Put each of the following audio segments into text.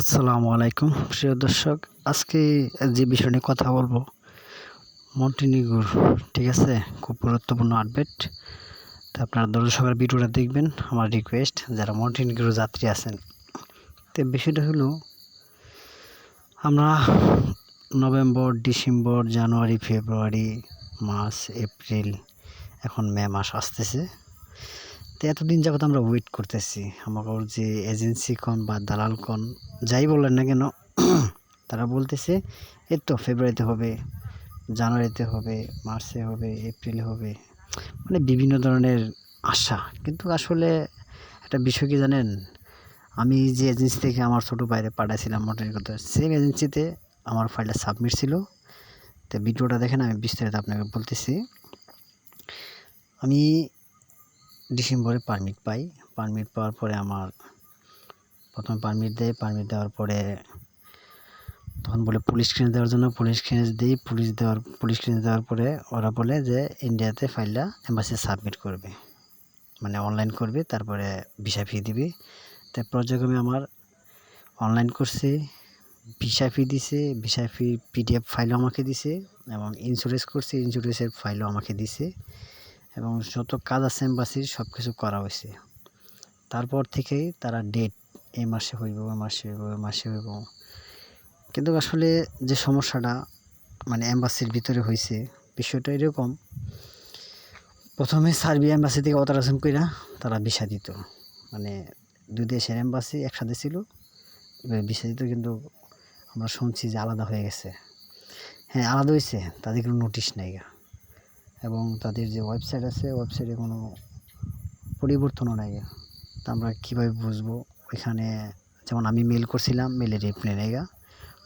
আসসালামু আলাইকুম, প্রিয় দর্শক। আজকে যে বিষয় নিয়ে কথা বলব, মন্টিনিগুর, ঠিক আছে? খুব গুরুত্বপূর্ণ আপডেট তো আপনারা সবার ভিডিওটা দেখবেন। আমার রিকোয়েস্ট যারা মন্টিনিগুর যাত্রী আছেন। তো বিষয়টা হলো, আমরা November, December, January, February, March, April, এখন মে মাস আসতেছে। তো এতদিন যাবত আমরা ওয়েট করতেছি। আমাকে যে এজেন্সি কন বা দালাল কন যাই বললেন না কেন, তারা বলতেছে, এই তো ফেব্রুয়ারিতে হবে জানুয়ারিতে হবে মার্চে হবে এপ্রিলে হবে। মানে বিভিন্ন ধরনের আশা। কিন্তু আসলে একটা বিষয় কি জানেন, আমি যে এজেন্সি থেকে আমার ছোটো বাইরে পাঠাইছিলাম মোটরের কথা সেম এজেন্সিতে আমার ফাইলটা সাবমিট ছিল। তো ভিডিওটা দেখেন, আমি বিস্তারিত আপনাকে বলতেছি। আমি ডিসেম্বরে পারমিট পাই। পারমিট পাওয়ার পরে আমার প্রথম পারমিট দেয়। পারমিট দেওয়ার পরে তখন বলে পুলিশ ক্লিয়ারেন্স দেওয়ার জন্য পুলিশ ক্লিয়ারেন্স দিই। পুলিশ দেওয়ার পুলিশ ক্লিয়ারেন্স দেওয়ার পরে ওরা বলে যে ইন্ডিয়াতে ফাইলটা এম্বাসি সাবমিট করবে। মানে অনলাইন করবে, তারপরে ভিসা ফি দিবে। তো পর্যায়ক্রমে আমার অনলাইন করছে ভিসা ফি দিছে ভিসা ফি পিডিএফ ফাইলও আমাকে দিছে এবং ইন্স্যুরেন্স করছে ইন্স্যুরেন্সের ফাইলও আমাকে দিছে। এবং যত কাজ আছে এম্বাসির সব কিছু করা হয়েছে। তারপর থেকেই তারা ডেট এই মাসে হইব, ওই মাসে হইব, ওই মাসে হইব। কিন্তু আসলে যে সমস্যাটা মানে এম্বাসির ভিতরে হয়েছে বিষয়টা এরকম। প্রথমে সার্বিয়া এম্বাসি থেকে অতারাসন কইরা তারা ভিসা দিত। মানে দুই দেশের এম্বাসি একসাথে ছিল, এবার ভিসা দিত কিন্তু আমরা শুনছি যে আলাদা হয়ে গেছে। হ্যাঁ আলাদা হয়েছে তাদের কোনো নোটিশ নাই এবং তাদের যে ওয়েবসাইট আছে ওয়েবসাইটে কোনো পরিবর্তনও নাই। তা আমরা কীভাবে বুঝব? ওইখানে যেমন আমি মেল করছিলাম মেলে রিপ্লাই নেই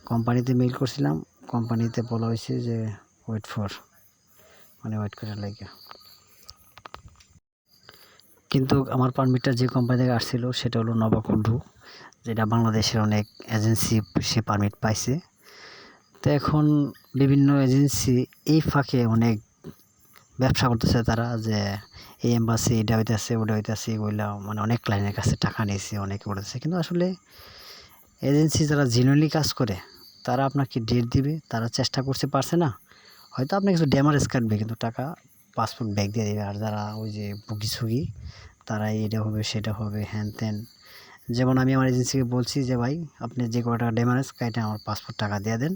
কোম্পানিতে মেল করছিলাম, কোম্পানিতে বলা হয়েছে যে ওয়েট ফর মানে ওয়েট করার লাগে। কিন্তু আমার পারমিটটা যে কোম্পানি থেকে আসছিল, সেটা হলো নবাকুণ্ডু যেটা বাংলাদেশের অনেক এজেন্সি সে পারমিট পাইছে। তো এখন বিভিন্ন এজেন্সি এই ফাঁকে অনেক ব্যবসা করতেছে তারা যে, এই এম্বাসি এটা হইতেছে, ওটা হইতেছে, এগুলো মানে অনেক ক্লায়েন্টের কাছে টাকা নিয়েছে, অনেকে বলেছে। কিন্তু আসলে এজেন্সি যারা জেনুইনলি কাজ করে, তারা আপনাকে ডেট দিবে, তারা চেষ্টা করতে পারছে না। হয়তো আপনি কিছু ড্যামারেজ কাটবে, কিন্তু টাকা পাসপোর্ট ব্যাগ দিয়ে দেবে। আর যারা ওই যে বুকি সুগি তারা এটা হবে, সেটা হবে, হ্যান ত্যান। যেমন আমি আমার এজেন্সিকে বলছি যে, ভাই, আপনি যে কটা ড্যামারেজ কাইটে আমার পাসপোর্ট টাকা দিয়ে দেন?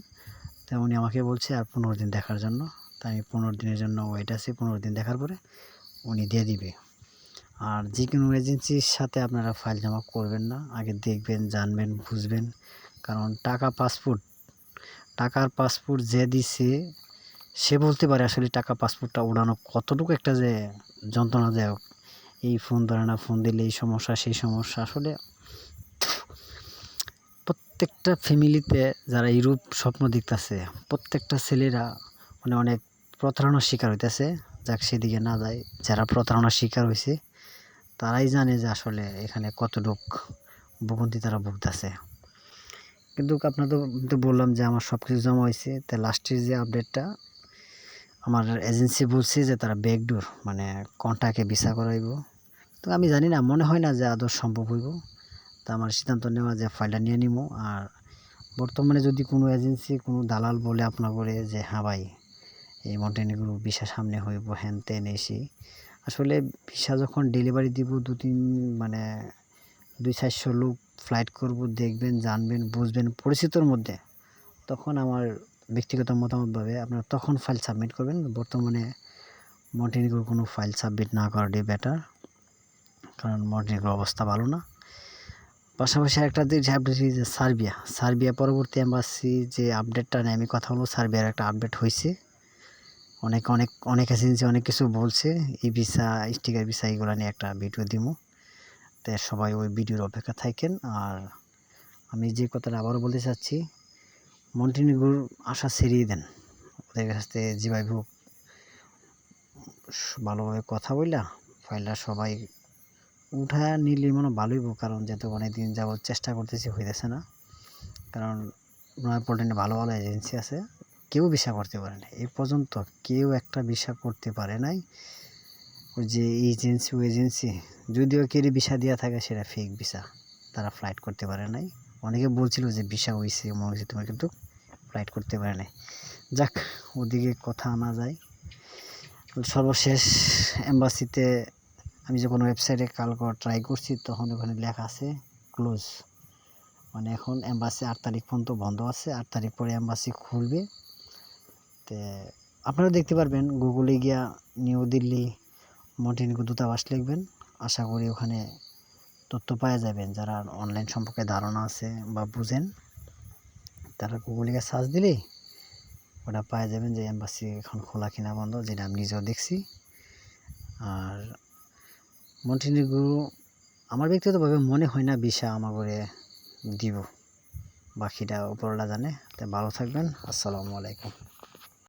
তেমনি আমাকে বলছে, আর পনেরো দিন দেখার জন্য। তাই আমি পনেরো দিনের জন্য ওয়েট আছি, পনেরো দিন দেখার পরে উনি দিয়ে দিবে। আর যে কোনো এজেন্সির সাথে আপনারা ফাইল জমা করবেন না, আগে দেখবেন, জানবেন, বুঝবেন। কারণ টাকা পাসপোর্ট টাকার পাসপোর্ট যে দিছে, সে বলতে পারে আসলে টাকা পাসপোর্টটা উড়ানো কতটুকু একটা যে যন্ত্রণাদায়ক। এই ফোন ধরে না ফোন দিলে এই সমস্যা, সেই সমস্যা। আসলে প্রত্যেকটা ফ্যামিলিতে যারা ইউরোপ স্বপ্ন দেখতেছে, প্রত্যেকটা ছেলেরা মানে অনেক প্রতারণার শিকার হইতেছে, যাক সেদিকে না যায়। যারা প্রতারণার শিকার হয়েছে তারাই জানে যে আসলে এখানে কতটুক ভোগান্তি তারা ভুগতেছে। কিন্তু আপনার তো বললাম যে আমার সব কিছু জমা হয়েছে তো লাস্টের যে আপডেটটা আমার এজেন্সি বলছে যে তারা ব্যাকডোর মানে কন্টাকে ভিসা করাইব। তো আমি জানি না, মনে হয় না যে আদৌ সম্ভব হইব। তা আমার সিদ্ধান্ত নেওয়া যে ফাইলটা নিয়ে নিব আর বর্তমানে যদি কোনো এজেন্সি কোনো দালাল বলে আপনার করে যে হ্যাঁ ভাই এই মন্টেনিগ্রো ভিসা সামনে হইব হ্যান ত্যান এসি। আসলে ভিসা যখন ডেলিভারি দিব দু তিন মানে দুই চারশো লোক ফ্লাইট করব, দেখবেন, জানবেন, বুঝবেন পরিচিতর মধ্যে। তখন আমার ব্যক্তিগত মতামতভাবে আপনারা তখন ফাইল সাবমিট করবেন। বর্তমানে মন্টেনিগ্রোর কোনো ফাইল সাবমিট না করাটাই বেটার কারণ মন্টেনিগ্রোর অবস্থা ভালো না। পাশাপাশি একটা যে আপডেট যে সার্বিয়া সার্বিয়া পরবর্তী এম্বাসি যে আপডেটটা নেই আমি কথা বলব, সার্বিয়ার একটা আপডেট হয়েছে অনেক অনেক অনেক এজেন্সি অনেক কিছু বলছে। ই ভিসা, স্টিকার ভিসা, এগুলো নিয়ে একটা ভিডিও দিব তো সবাই ওই ভিডিওর অপেক্ষা থাকেন। আর আমি যে কথাটা আবারও বলতে চাচ্ছি মন্টিনিগুর আশা ছেড়িয়ে দেন। ওদের কাছ থেকে যেভাবে হোক ভালোভাবে কথা বললা ফাইলটা সবাই উঠা নিলে মনে ভালোই কারণ যেহেতু অনেকদিন যাবত চেষ্টা করতেছি, হইতেছে না। কারণ নয়াপল্টনে ভালো ভালো এজেন্সি আছে। কেউ ভিসা করতে পারে না। এ পর্যন্ত কেউ একটা ভিসা করতে পারে নাই। ওই যে এজেন্সি, ও এজেন্সি, যদিও কেউ ভিসা দেওয়া থাকে, সেটা ফেক ভিসা। তারা ফ্লাইট করতে পারে নাই। অনেকে বলছিল যে ভিসা হয়েছে মনে হয়েছে তোমার কিন্তু ফ্লাইট করতে পারে নাই। যাক, ওদিকে কথা আনা যায়। সর্বশেষ এম্বাসিতে আমি যখন ওয়েবসাইটে কালকে ট্রাই করছি, তখন ওখানে লেখা আছে ক্লোজ মানে এখন এম্বাসি আট তারিখ পর্যন্ত বন্ধ আছে। আট তারিখ পরে এম্বাসি খুলবে। তে আপনারা দেখতে পারবেন, গুগলে গিয়া নিউ দিল্লি মন্টিনিগো দূতাবাস লিখবেন। আশা করি ওখানে তথ্য পাওয়া যাবেন, যারা অনলাইন সম্পর্কে ধারণা আছে বা বুঝেন, তারা গুগলে গিয়ে সার্চ দিলেই ওটা পাওয়া যাবেন যে এম্বাসি এখন খোলা কিনা বন্ধ, যেটা আমি নিজেও দেখছি। আর মন্টিনিগো আমার ব্যক্তিগতভাবে মনে হয় না বিষা আমার করে দিব। বাকিটা উপরওয়ালা জানে, তো ভালো থাকবেন। আসসালামু আলাইকুম।